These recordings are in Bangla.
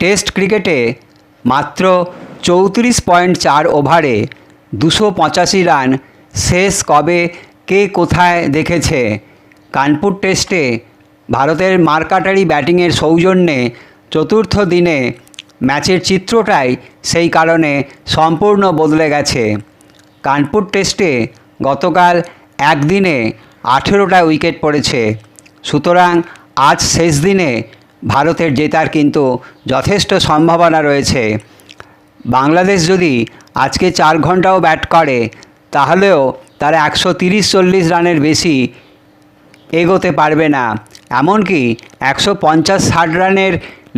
টেস্ট ক্রিকেটে মাত্র চৌত্রিশ পয়েন্ট চার ওভারে দুশো পঁচাশি রান শেষ কবে কে কোথায় দেখেছে? কানপুর টেস্টে ভারতের মারকাটারি ব্যাটিংয়ের সৌজন্যে চতুর্থ দিনে ম্যাচের চিত্রটাই সেই কারণে সম্পূর্ণ বদলে গেছে। কানপুর টেস্টে গতকাল একদিনে আঠেরোটা উইকেট পড়েছে। সুতরাং আজ শেষ দিনে ভারতের জেতার কিন্তু যথেষ্ট সম্ভাবনা রয়েছে। বাংলাদেশ যদি আজকে চার ঘন্টাও ব্যাট করে, তাহলেও তারা একশো তিরিশ চল্লিশ রানের বেশি এগোতে পারবে না। এমনকি একশো পঞ্চাশ ষাট রানের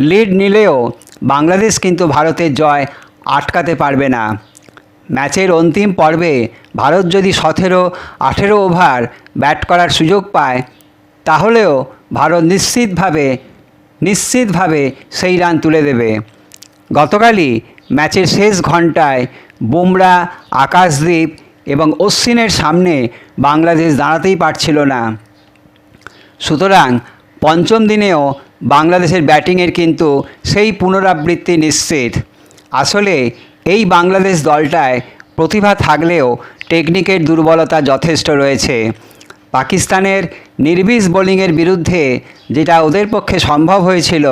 লিড নিলেও বাংলাদেশ কিন্তু ভারতের জয় আটকাতে পারবে না। ম্যাচের অন্তিম পর্বে ভারত যদি সতেরো, আঠেরো ওভার ব্যাট করার সুযোগ পায়, তাহলেও ভারত নিশ্চিতভাবে নিশ্চিতভাবে সেই রান তুলে দেবে। গতকালই ম্যাচের শেষ ঘন্টায় বুমরা আকাশদ্বীপ এবং অশ্বিনের সামনে বাংলাদেশ দাঁড়াতেই পারছিল না। সুতরাং পঞ্চম দিনেও বাংলাদেশের ব্যাটিংয়ের কিন্তু সেই পুনরাবৃত্তি নিশ্চিত। আসলে এই বাংলাদেশ দলটায় প্রতিভা থাকলেও টেকনিকের দুর্বলতা যথেষ্ট রয়েছে। পাকিস্তানের নির্বিষ বোলিংয়ের বিরুদ্ধে যেটা ওদের পক্ষে সম্ভব হয়েছিল,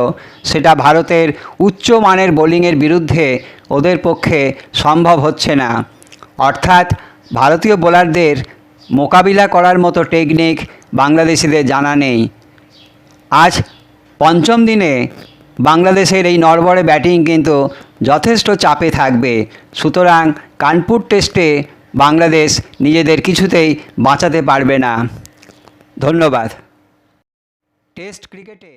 সেটা ভারতের উচ্চ মানের বোলিংয়ের বিরুদ্ধে ওদের পক্ষে সম্ভব হচ্ছে না। অর্থাৎ ভারতীয় বোলারদের মোকাবিলা করার মতো টেকনিক বাংলাদেশিদের জানা নেই। আজ পঞ্চম দিনে বাংলাদেশের এই নড়বড়ে ব্যাটিং কিন্তু যথেষ্ট চাপে থাকবে। সুতরাং কানপুর টেস্টে বাংলাদেশ নিজেদের কিছুতেই বাঁচাতে পারবে না। ধন্যবাদ। টেস্ট ক্রিকেটে